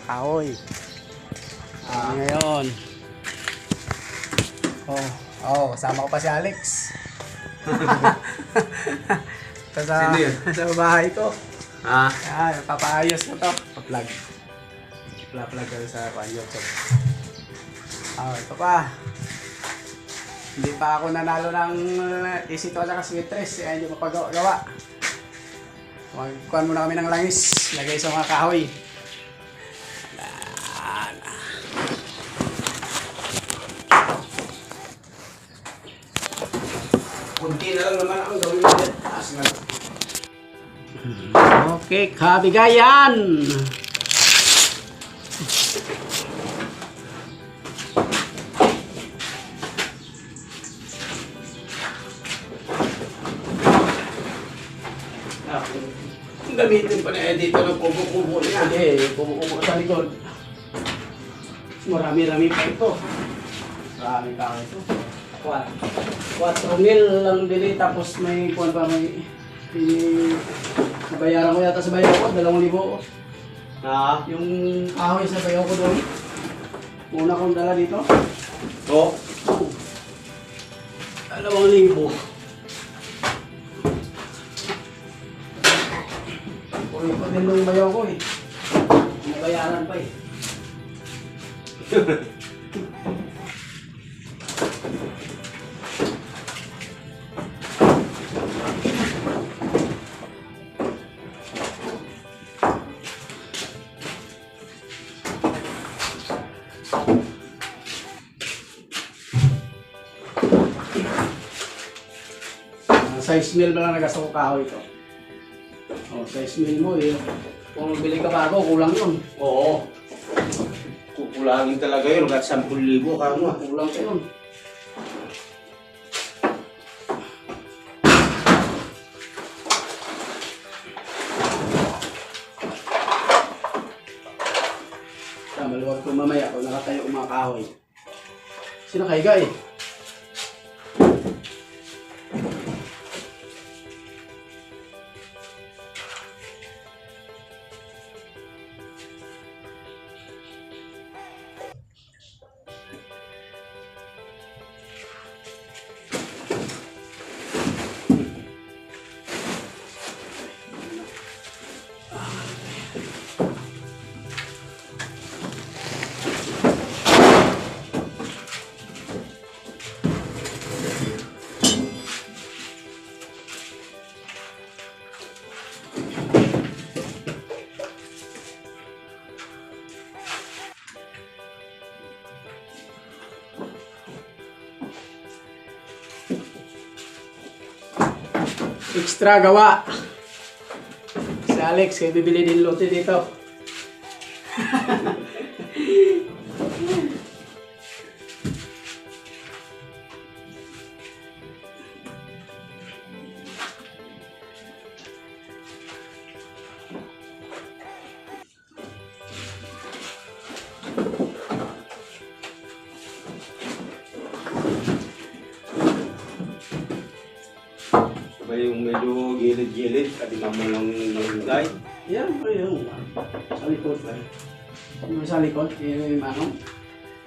kahoy. Ah, ngayon. Oh, oh, kasama ko pa si Alex. Sa, Sino yun? sa bahay ko. Ah, Ah, papaayos na to. Pa-plug. Pa-plug ko sa kwan, YouTube. Ah, ito pa. Hindi pa ako nanalo ng uh, AC2 at saka sweatress. Kaya hindi mapagawa. Magkuhan muna kami ng langis. Lagay sa mga kahoy. Okay, kabigayan! Gamitin pa na dito ng kubo-kubo niya. Hindi, kumukuha sa likod. Marami-rami pa ito. Marami pa ito. Kwa- 4 mil lang bili tapos may kuwan pa may nabayaran ko yata sa bayaw ko, dalawang libo. Ah, Yung kahoy sa bayaw ko doon. Una kong dala dito. oh. Dalawang libo. Uy, pa din nung bayaw ko eh. Nabayaran pa eh. size mill ba lang nagastos ko kahoy ito? Oh, size mill mo eh. Kung bili ka bago, kulang yun. Oo. Kukulangin talaga yun. Kahit 10,000 ka mo. Kulang pa yun. Maluwag ko mamaya kung nakatayo mga kahoy. Sino kahiga eh? Extra gawa. Si Alex, kaya bibili din lote dito. Medyo gilid-gilid. Katinan mo ng nanggay. Yan po yung sa likod ba? Yung sa likod, yung manong.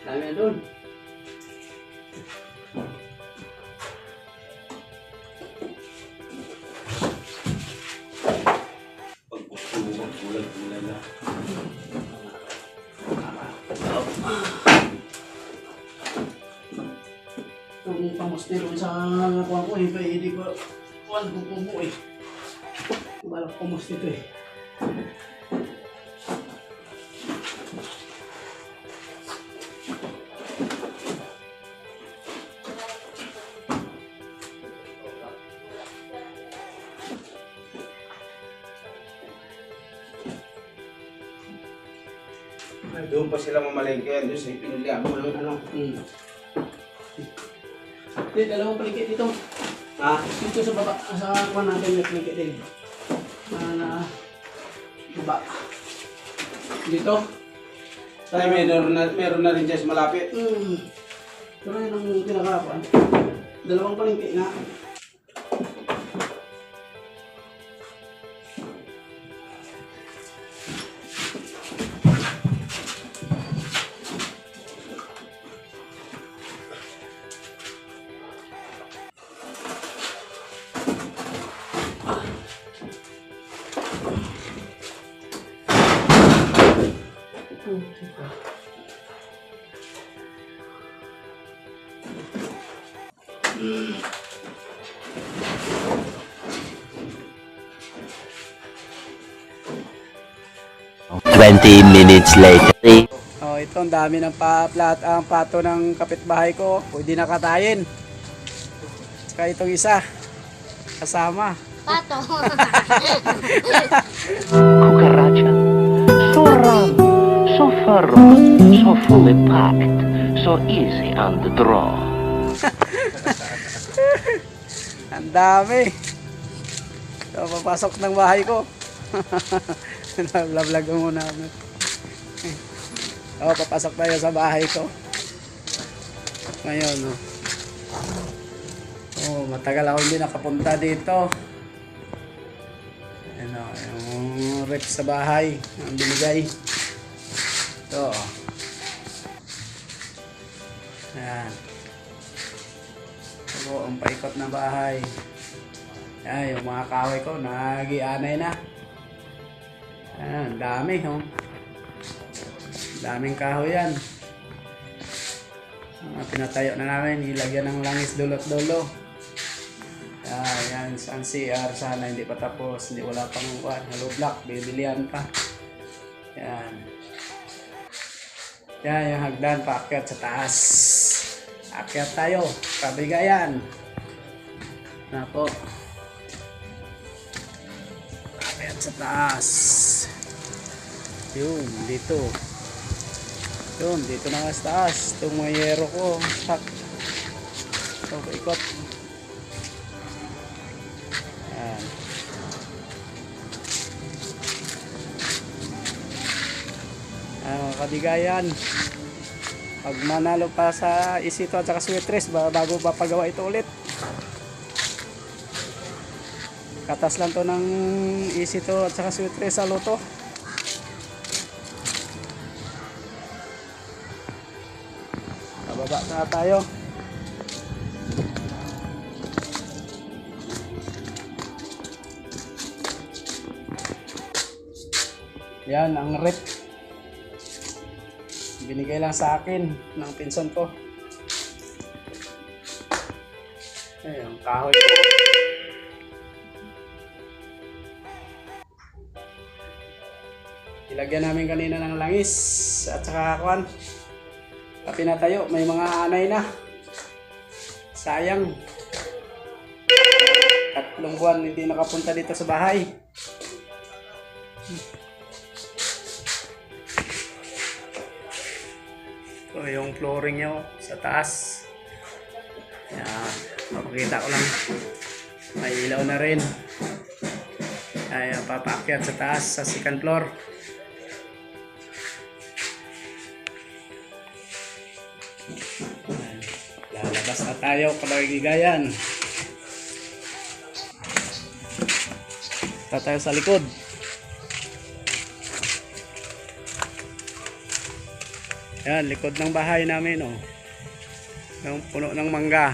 Dami doon. Pag buksugan, kulang-kulang na. Itong pamustiro sa kuha ko, eh, hindi ko ko kumo eh. Balak pamustiro eh. Ay, Doon pa sila mamalengke. Doon sa ipinuli mo ng ano. Hmm. Hindi, dalawang paligid dito. Ha? Dito sa baba, sa kuha natin may paligid din. Na, na, baba. Dito. Ay, meron na, meron na rin dyan malapit. Hmm. Pero yun ang pinakakuan. Dalawang palengke nga. Twenty minutes later. Oh, ito ang dami ng pa plat ang pato ng kapitbahay ko. Pwede nakatayin. Saka itong isa kasama. Pato. Cucaracha. Round, so firm, so fully packed, so easy on the draw. Ang dami. So, papasok ng bahay ko. Ko muna. Oh, papasok tayo sa bahay ko. Ngayon, oh. Oh, matagal ako hindi nakapunta dito. Ano, yung rep sa bahay ang binigay. Ito. Ayan. Ito ang paikot na bahay. Ayan, yung mga kahoy ko, nagianay na. Ayan, dami, oh. Daming kahoy yan. Mga pinatayo na namin, ilagyan ng langis dulot-dulo. Ah, yan, ang CR sana hindi pa tapos, hindi wala pang kuan, hollow block, bibilian pa. Yan. Yan, yung hagdan, paakyat sa taas. Akyat tayo, kabigayan. Na po. Akyat sa taas. Yun, dito. Yun, dito na sa taas. Itong mga yero ko. Sak. Ito, paikot. Kadigayan. Pag manalo pa sa isito at saka sweatres, ba- bago papagawa ito ulit. Katas lang to ng isito at saka sweatres sa loto. Bababa na tayo. Yan, ang rep. Binigay lang sa akin ng pinsan ko. Ay, ang kahoy ko. Ilagyan namin kanina ng langis at saka kwan. Kapi na tayo, may mga anay na. Sayang. Tatlong buwan hindi nakapunta dito sa bahay. Yung flooring niya oh, sa taas. Yan. Mapakita ko lang. May ilaw na rin. Ay, papakyat sa taas sa second floor. Lalabas na tayo, kalagigayan. Punta tayo sa likod. Yan, likod ng bahay namin, oh. Yung puno ng mangga.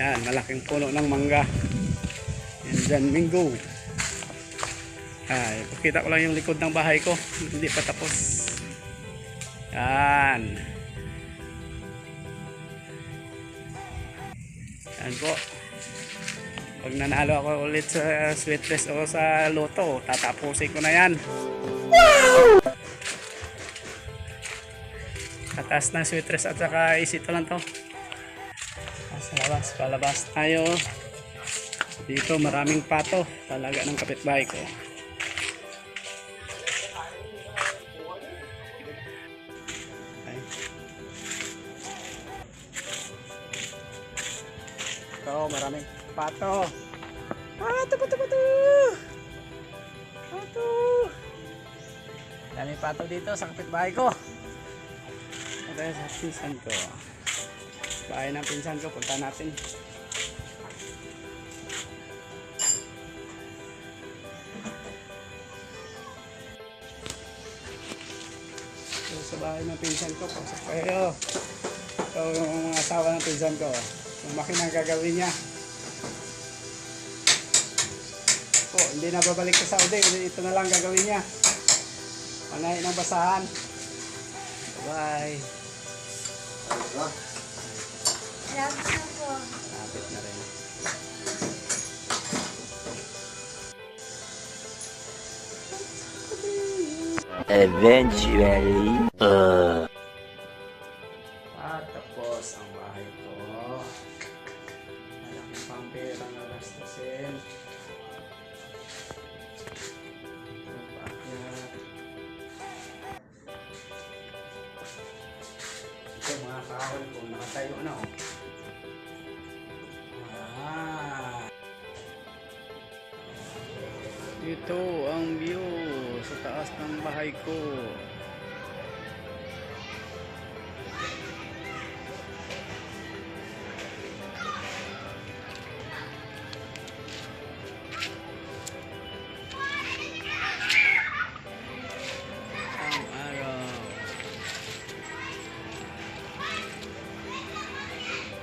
Yan, malaking puno ng mangga. Yan dyan, Mingo. Ay, pakita ko lang yung likod ng bahay ko. Hindi pa tapos. Yan. Yan po. Pag nanalo ako ulit sa sweetless o sa loto, tatapusin ko na yan. Tatas ng sweetress at saka isito lang to. Sa labas, palabas tayo. Dito maraming pato. Talaga ng kapitbahay ko. Ay. Ito, maraming pato. Pato, pato, pato! Pato! Daming pato dito sa kapitbahay ko. Ito sa pinsan ko. Bahay ng pinsan ko, punta natin. Ito sa bahay ng pinsan ko, pasok kayo. Ito yung mga asawa ng pinsan ko. Yung makina gagawin niya. Po, hindi na babalik sa Saudi, ito na lang gagawin niya. Panay ng basahan. Bye. Eventually. Uh. Ito ang view sa taas ng bahay ko.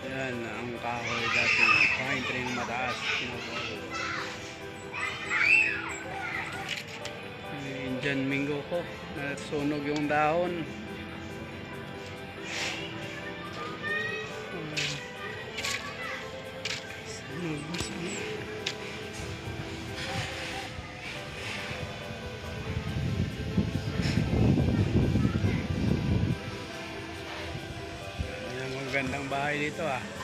Yan ang kahoy dati. Ng mataas. Pinapolo. Indian mingo ko. Nasunog yung dahon. Ah. Sunog, sunog. Magandang bahay dito ah.